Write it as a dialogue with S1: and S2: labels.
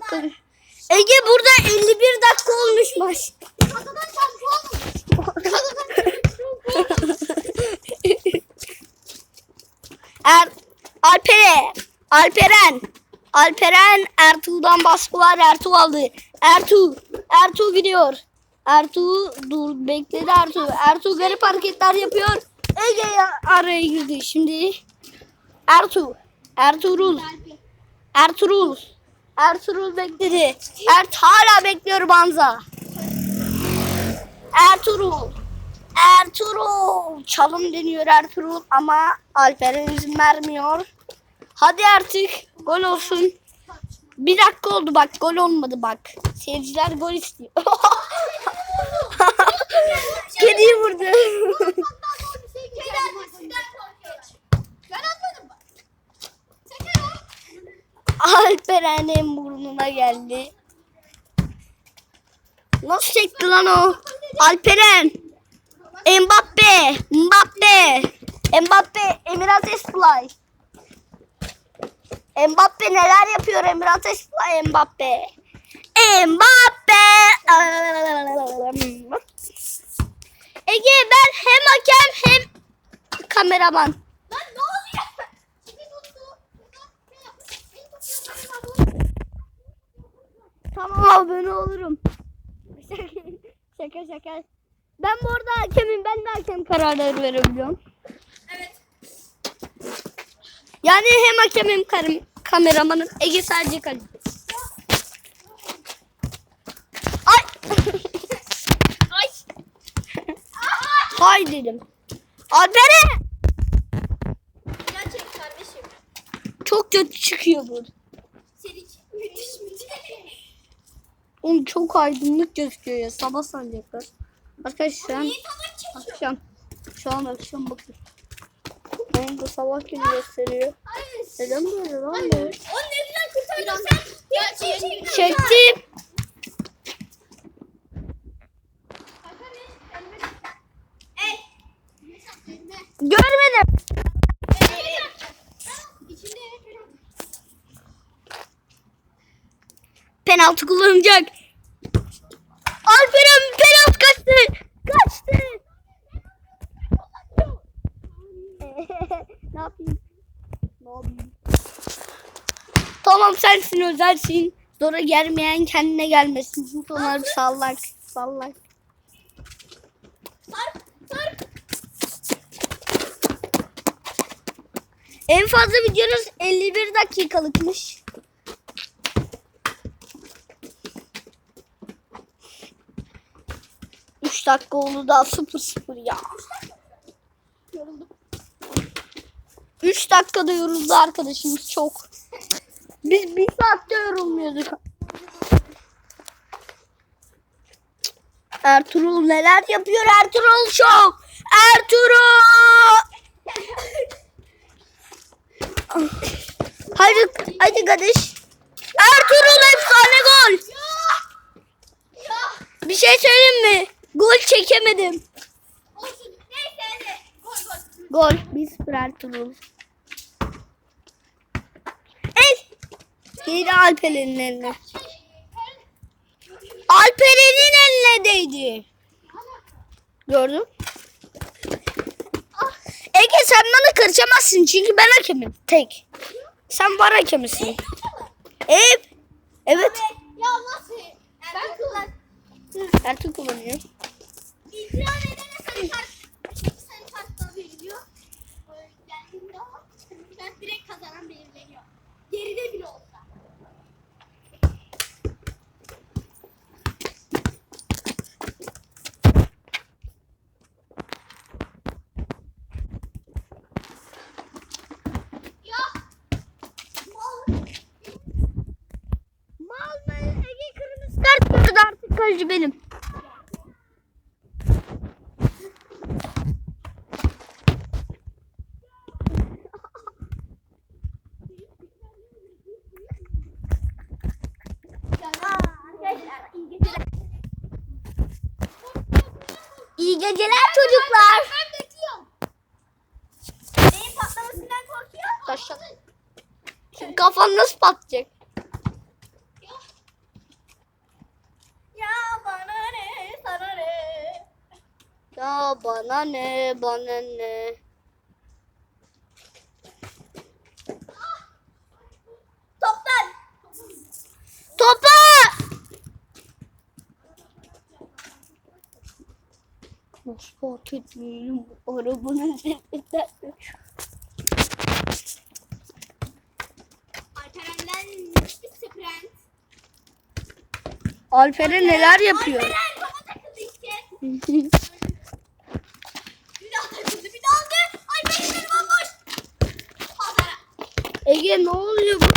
S1: Bakın. Ege burada 51 dakika olmuş maç.
S2: Şampiyon.
S1: Er, Alperen. Alperen. Alperen Ertuğ'dan baskı var. Ertuğ aldı. Ertuğ. Ertuğ gidiyor. Ertuğ dur bekledi Ertuğ. Ertuğ garip hareketler yapıyor. Ege araya girdi. Şimdi Ertuğ. Ertuğrul. Ertuğrul. Ertuğrul bekledi. Ert hala bekliyor Banza. Ertuğrul. Ertuğrul. Çalım deniyor Ertuğrul ama Alperen izin vermiyor. Hadi artık gol olsun. Bir dakika oldu bak gol olmadı bak. Seyirciler gol istiyor. Kediyi vurdu.
S2: Ben atmadım bak. Çeker o.
S1: Alperen'in burnuna geldi. Nasıl çekti lan o? Alperen. Mbappe. Mbappe. Mbappe. Emirat Esplay. Mbappe neler yapıyor Emirat Esplay Mbappe. Mbappe. Ege ben hem hakem hem kameraman.
S2: Lan ne oluyor? Kimi tuttu? Şey
S1: Tamam abone olurum. şaka şaka. Ben bu arada hakemim. Ben de hakem kararları verebiliyorum.
S2: Evet.
S1: Yani hem hakem hem karım, kameramanım. Ege sadece kaleci. Ay.
S2: Ay.
S1: Hay dedim.
S2: Kardeşim.
S1: Çok kötü çıkıyor bu. Oğlum çok aydınlık gözüküyor ya. Sabah sanacaklar. Arkadaşlar şu an akşam. Şu an akşam bakın. Benim de sabah gibi gösteriyor. Neden böyle lan bu?
S2: O ne güzel kurtardın sen. Çektin.
S1: Çektim. Görmedim. Penaltı kullanacak. Alperen penaltı kaçtı. Kaçtı. Ne yapayım? Ne yapayım? Tamam sensin özelsin. Zora gelmeyen kendine gelmesin. Bu konular sallak. Sallak. En fazla videonuz 51 dakikalıkmış. Üç dakika oldu daha sıfır sıfır ya. 3 dakikada yoruldu arkadaşımız çok. Biz bir saatte yorulmuyorduk. Ertuğrul neler yapıyor Ertuğrul çok. Ertuğrul. Haydi, haydi kardeş. Ertuğrul efsane gol. Bir şey söyleyeyim mi? Gol çekemedim.
S2: Hadi. Gol.
S1: 1-0 Ertuğrul. Geri Alperen'in eline. Alperen'in eline değdi. Gördün? Ege sen bana karışamazsın çünkü ben hakemim. Tek. Sen var hakemisin. Evet. Evet.
S2: Ya nasıl? Ben kullan.
S1: Ertuğ kullanıyor.
S2: İtiraz edene sarı kart. Sarı kart da veriliyor. Kart direkt kazanan belirleniyor. Geride bile olsa. Ya. Mal.
S1: Mal mı? Ege kırmızı kart gördü artık kaleci benim.
S2: İyi geceler.
S1: Çocuklar.
S2: Ben patlamasından korkuyor.
S1: Kafan nasıl patlayacak? Bana bana ne bana ne.
S2: Toplan.
S1: Topa! Nasıl fark etmiyorum bu arabanın üzerinden.
S2: Alperen'den bir sprint.
S1: Alperen neler yapıyor?
S2: Alperen topa takıldı işte. Bir daha takıldı bir daha aldı. Ay benim elim bomboş. Pazara.
S1: Ege ne oluyor?